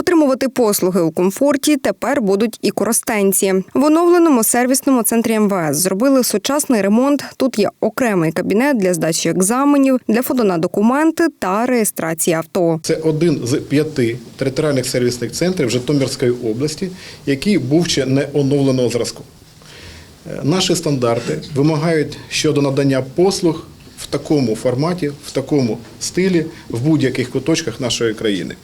Отримувати послуги у комфорті тепер будуть і коростенці. В оновленому сервісному центрі МВС зробили сучасний ремонт. Тут є окремий кабінет для здачі екзаменів, для фото на документи та реєстрації авто. Це один з п'яти територіальних сервісних центрів Житомирської області, який був ще не оновленого зразку. Е, Наші стандарти вимагають щодо надання послуг в такому форматі, в такому стилі в будь-яких куточках нашої країни.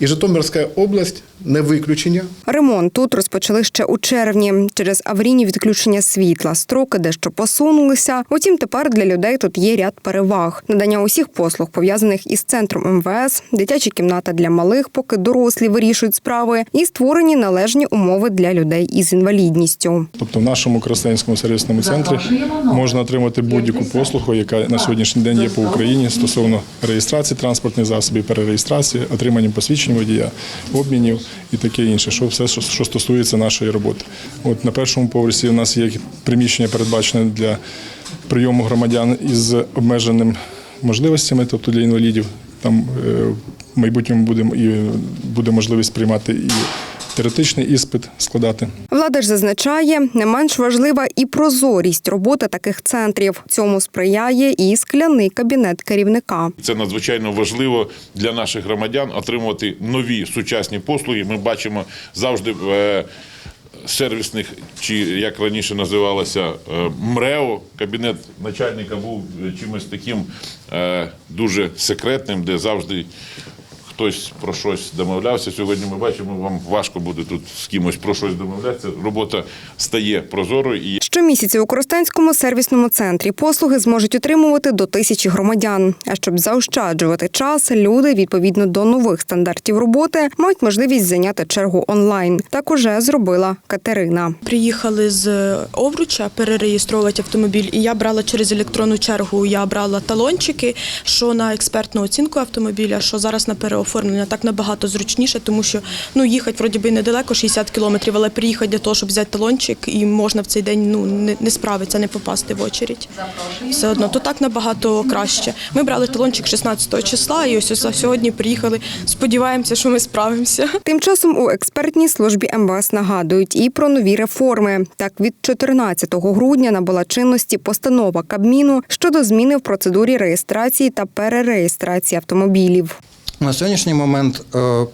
І Житомирська область не виключення. Ремонт тут розпочали ще у червні через аварійні відключення світла. Строки дещо посунулися. Утім, тепер для людей тут є ряд переваг: надання усіх послуг пов'язаних із центром МВС, дитячі кімната для малих, поки дорослі вирішують справи, і створені належні умови для людей із інвалідністю. Тобто в нашому Красенському сервісному центрі можна отримати будь-яку послугу, яка на сьогоднішній день є по Україні стосовно реєстрації транспортних засобів, перереєстрації, отримання посвідчень водія, обмінів і таке інше, що все, що, що стосується нашої роботи. От на першому поверсі у нас є приміщення передбачене для прийому громадян із обмеженими можливостями, тобто для інвалідів. Там е, в майбутньому буде, і буде можливість приймати і теоретичний іспит складати. Влада ж зазначає, не менш важлива і прозорість роботи таких центрів. Цьому сприяє і скляний кабінет керівника. Це надзвичайно важливо для наших громадян отримувати нові сучасні послуги. Ми бачимо завжди в е, сервісних, чи як раніше називалося, е, МРЕО. Кабінет начальника був е, чимось таким дуже секретним, де завжди. Хтось про щось домовлявся. Сьогодні ми бачимо, вам важко буде тут з кимось про щось домовлятися. Робота стає прозорою і Щомісяця у Коростенському сервісному центрі послуги зможуть отримувати до тисячі громадян. А щоб заощаджувати час, люди відповідно до нових стандартів роботи мають можливість зайняти чергу онлайн. Так уже зробила Катерина. Приїхали з Овруча перереєстровувати автомобіль, і я брала через електронну чергу. Я брала талончики, що на експертну оцінку автомобіля, що зараз на переоформлення. Так набагато зручніше, тому що ну їхати вроді би недалеко, 60 кілометрів, але приїхати для того, щоб взяти талончик, і можна в цей день ну не, не справитися, не попасти в очередь. Все одно то так набагато краще. Ми брали талончик 16 числа, і ось сьогодні приїхали. Сподіваємося, що ми справимося. Тим часом у експертній службі МВС нагадують і про нові реформи. Так, від 14 грудня набула чинності постанова Кабміну щодо зміни в процедурі реєстрації та перереєстрації автомобілів. На сьогоднішній момент е,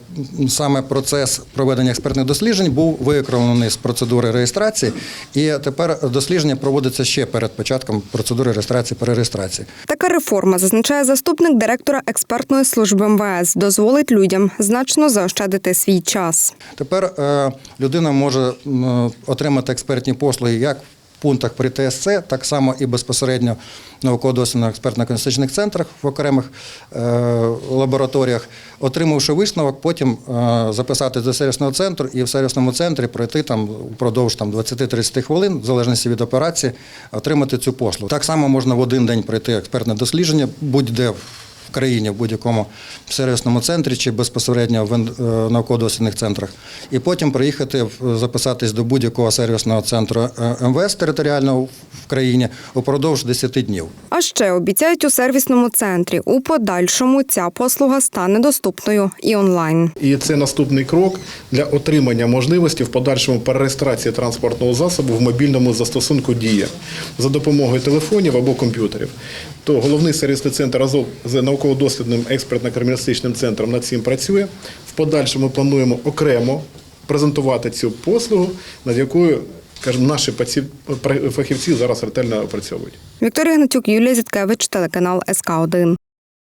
саме процес проведення експертних досліджень був виокремлений з процедури реєстрації, і тепер дослідження проводиться ще перед початком процедури реєстрації перереєстрації. Така реформа, зазначає заступник директора експертної служби МВС, дозволить людям значно заощадити свій час. Тепер е, людина може отримати експертні послуги як пунктах при ТСЦ, так само і безпосередньо в науково-дослідних експертно-консультаційних центрах в окремих е, лабораторіях, отримавши висновок, потім е, записати до сервісного центру і в сервісному центрі пройти там впродовж там 20-30 хвилин, в залежності від операції, отримати цю послугу. Так само можна в один день пройти експертне дослідження будь-де в країні в будь-якому сервісному центрі чи безпосередньо в е, науково-дослідних центрах, і потім приїхати записатись до будь-якого сервісного центру е, МВС територіального в країні упродовж 10 днів. А ще обіцяють у сервісному центрі. У подальшому ця послуга стане доступною і онлайн. І це наступний крок для отримання можливості в подальшому перереєстрації транспортного засобу в мобільному застосунку Дія за допомогою телефонів або комп'ютерів. То головний сервісний центр разом з науково-дослідним експертно-криміналістичним центром над цим працює. В подальшому ми плануємо окремо презентувати цю послугу, над якою Кажемо, наші фахівці зараз ретельно опрацьовують. Вікторія Гнатюк, Юлія Зіткевич, телеканал СК 1